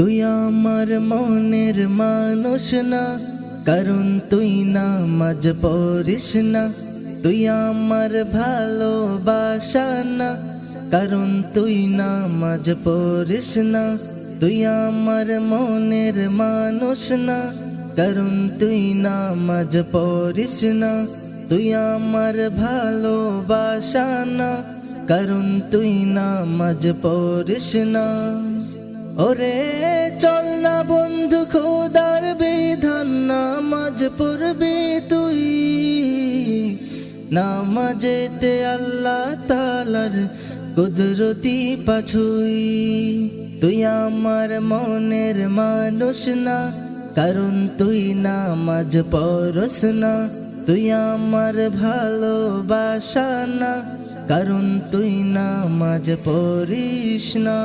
তুই আমার মনের মানুষ না, কারণ তুই নামাজ পড়িস না। তুই আমার ভালোবাসা না, কারণ তুই নামাজ পড়িস না। তুই আমার মনের মানুষ না, কারণ তুই নামাজ পড়িস না। তুই আমার ভালোবাসা না, কারণ তুই নামাজ পড়িস না। ওরে বন্ধু খোদার বিধান, নামাজ পড়বি তুই। নামাজেতে আল্লাহ তালার কুদরতি পাছুই। তুই আমার মনের মানুষ না, কারণ তুই নামাজ পড়স না। তুই আমার ভালোবাসা না, কারণ তুই নামাজ পড়িস না।